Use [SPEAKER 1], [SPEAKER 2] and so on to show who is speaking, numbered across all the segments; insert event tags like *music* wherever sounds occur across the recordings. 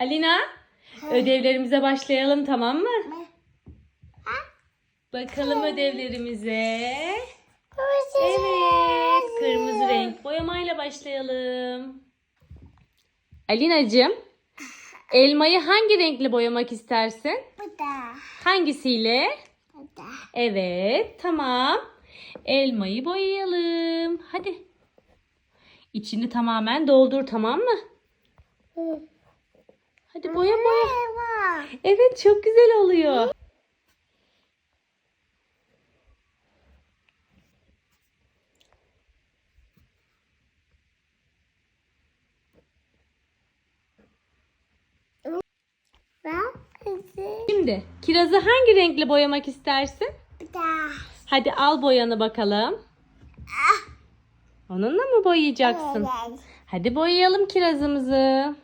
[SPEAKER 1] Alina, ödevlerimize başlayalım tamam mı? Bakalım ödevlerimize. Evet, kırmızı renk boyamayla başlayalım. Alinacığım, elmayı hangi renkle boyamak istersin?
[SPEAKER 2] Bu da.
[SPEAKER 1] Hangisiyle?
[SPEAKER 2] Bu da.
[SPEAKER 1] Evet, tamam. Elmayı boyayalım. Hadi. İçini tamamen doldur, tamam mı? Hadi boya boya. Evet, çok güzel oluyor. Şimdi kirazı hangi renkle boyamak istersin? Hadi al boyanı bakalım. Onunla mı boyayacaksın? Hadi boyayalım kirazımızı.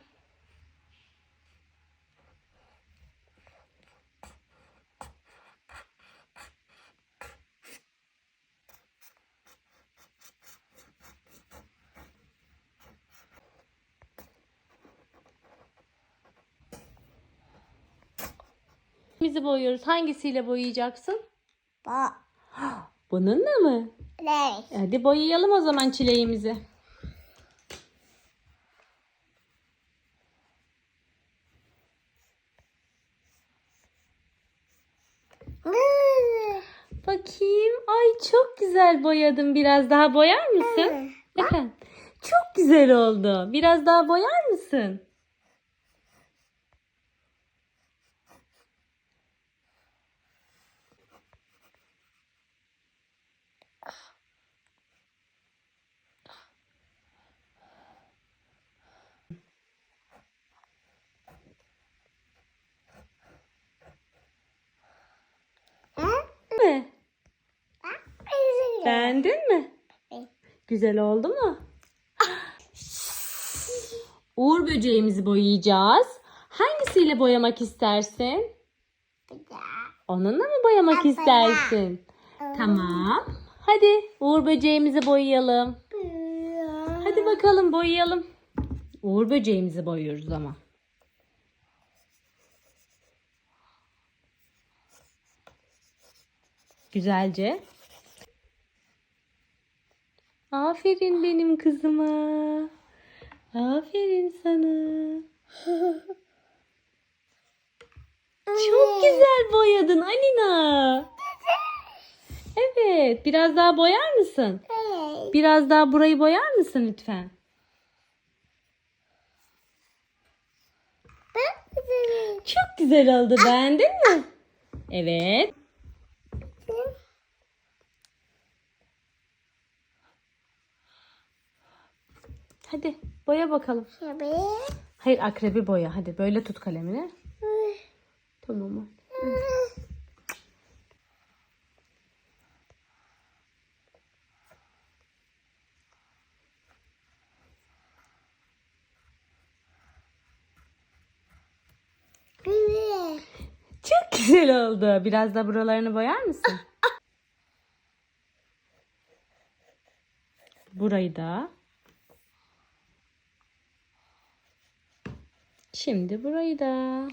[SPEAKER 1] Bizi boyuyoruz. Hangisiyle boyayacaksın?
[SPEAKER 2] Bak.
[SPEAKER 1] Bununla mı?
[SPEAKER 2] Evet.
[SPEAKER 1] Hadi boyayalım o zaman çileğimizi. Bakayım. Ay çok güzel boyadın. Biraz daha boyar mısın? Efendim. Çok güzel oldu. Biraz daha boyar mısın? mi? Beğendin mi?
[SPEAKER 2] Evet.
[SPEAKER 1] Güzel oldu mu? Uğur böceğimizi boyayacağız. Hangisiyle boyamak istersin? Onunla mı boyamak
[SPEAKER 2] Abla.
[SPEAKER 1] istersin? Tamam. Hadi Uğur böceğimizi boyayalım. Hadi bakalım boyayalım. Uğur böceğimizi boyuyoruz ama. Güzelce. Aferin benim kızıma. Aferin sana. *laughs* Çok güzel boyadın Alina. Evet, biraz daha boyar mısın?
[SPEAKER 2] Evet.
[SPEAKER 1] Biraz daha burayı boyar mısın lütfen? Çok güzel oldu. Beğendin mi? Evet. Hadi boya bakalım.
[SPEAKER 2] Tabii.
[SPEAKER 1] Hayır akrebi boya. Hadi böyle tut kalemini. Tamam. Çok güzel oldu. Biraz da buralarını boyar mısın? *laughs* Burayı da. Şimdi burayı da.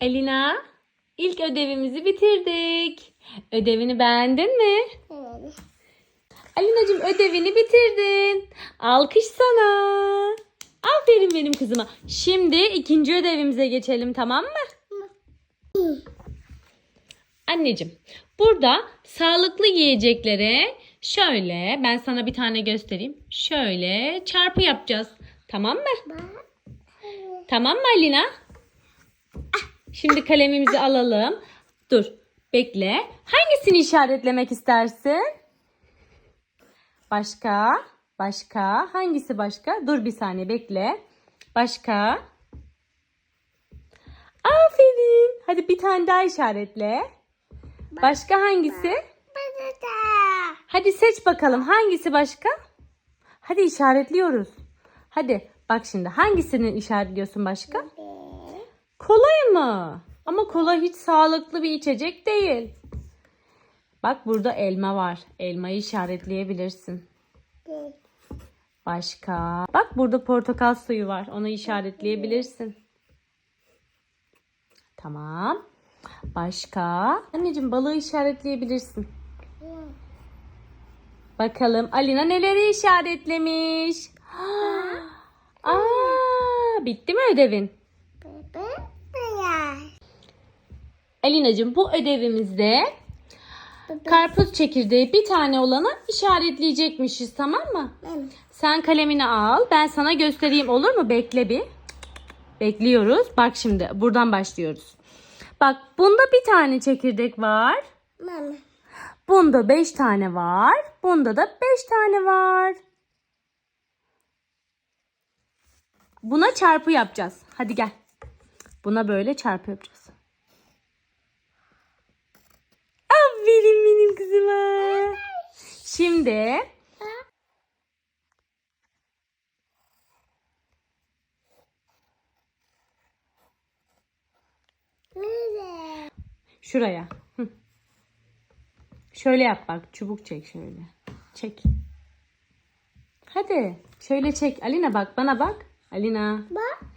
[SPEAKER 1] Elina, ilk ödevimizi bitirdik. Ödevini beğendin mi?
[SPEAKER 2] Evet.
[SPEAKER 1] Alinacığım ödevini bitirdin. Alkış sana. Aferin benim kızıma. Şimdi ikinci ödevimize geçelim tamam mı? Anneciğim burada sağlıklı yiyeceklere şöyle ben sana bir tane göstereyim. Şöyle çarpı yapacağız. Tamam mı? Tamam mı Alina? Şimdi kalemimizi alalım. Dur bekle. Hangisini işaretlemek istersin? Başka? Başka? Hangisi başka? Dur bir saniye bekle. Başka? Aferin. Hadi bir tane daha işaretle. Başka hangisi? Hadi seç bakalım hangisi başka? Hadi işaretliyoruz. Hadi bak şimdi hangisini işaretliyorsun başka? Kolayı mı? Ama kola hiç sağlıklı bir içecek değil. Bak burada elma var. Elmayı işaretleyebilirsin. Başka? Bak burada portakal suyu var. Onu işaretleyebilirsin. Tamam. Başka? Anneciğim balığı işaretleyebilirsin. Bakalım Alina neleri işaretlemiş? Aa, bitti mi ödevin? Alinacığım bu ödevimizde karpuz çekirdeği bir tane olanı işaretleyecekmişiz tamam mı? Sen kalemini al. Ben sana göstereyim olur mu? Bekle bir. Bekliyoruz. Bak şimdi buradan başlıyoruz. Bak bunda bir tane çekirdek var.
[SPEAKER 2] Mama.
[SPEAKER 1] Bunda beş tane var. Bunda da beş tane var. Buna çarpı yapacağız. Hadi gel. Buna böyle çarpı yapacağız. Aferin benim kızıma. Şimdi Şuraya. Hı. Şöyle yap bak. Çubuk çek şöyle. Çek. Hadi. Şöyle çek. Alina bak. Bana bak. Alina.
[SPEAKER 2] Bak. *laughs*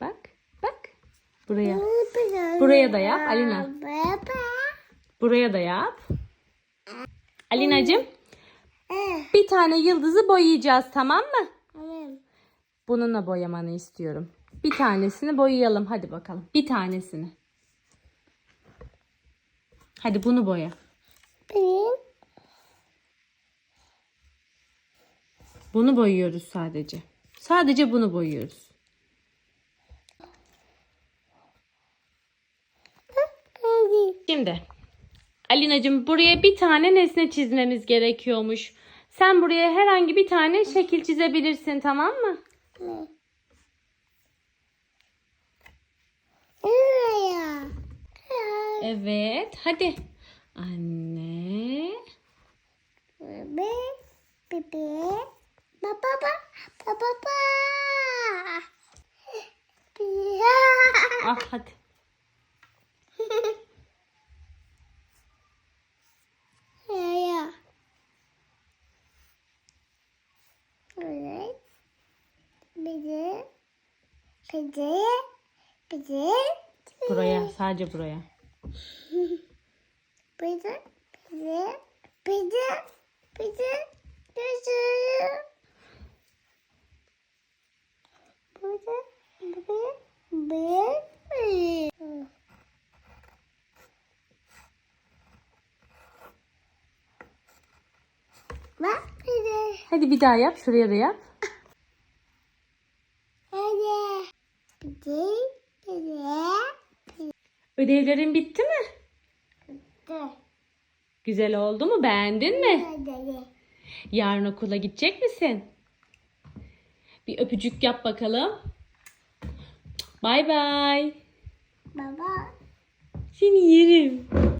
[SPEAKER 1] Bak. Bak. Buraya. Buraya da yap Alina. Buraya da yap. Alinacığım bir tane yıldızı boyayacağız tamam mı?
[SPEAKER 2] Tamam.
[SPEAKER 1] Bununla boyamanı istiyorum. Bir tanesini boyayalım. Hadi bakalım. Bir tanesini. Hadi bunu boya.
[SPEAKER 2] Benim.
[SPEAKER 1] Bunu boyuyoruz sadece. Sadece bunu boyuyoruz. Şimdi Alinacığım buraya bir tane nesne çizmemiz gerekiyormuş. Sen buraya herhangi bir tane şekil çizebilirsin tamam mı?
[SPEAKER 2] Nereye?
[SPEAKER 1] Evet hadi. Anne.
[SPEAKER 2] Bebe. Bebe. Baba. Baba. Baba.
[SPEAKER 1] Ah hadi. *laughs*
[SPEAKER 2] Evet. Bizi. Bizi. Bizi.
[SPEAKER 1] Buraya sadece buraya.
[SPEAKER 2] Pıdı pıdı pıdı pıdı pıdı pıdı pıdı pıdı
[SPEAKER 1] Hadi bir daha yap. Şuraya da yap. Ödevlerin bitti mi?
[SPEAKER 2] Dur.
[SPEAKER 1] Güzel oldu mu? Beğendin mi?
[SPEAKER 2] Hadi.
[SPEAKER 1] Yarın okula gidecek misin? Bir öpücük yap bakalım. Bay bay.
[SPEAKER 2] Baba.
[SPEAKER 1] Seni yerim.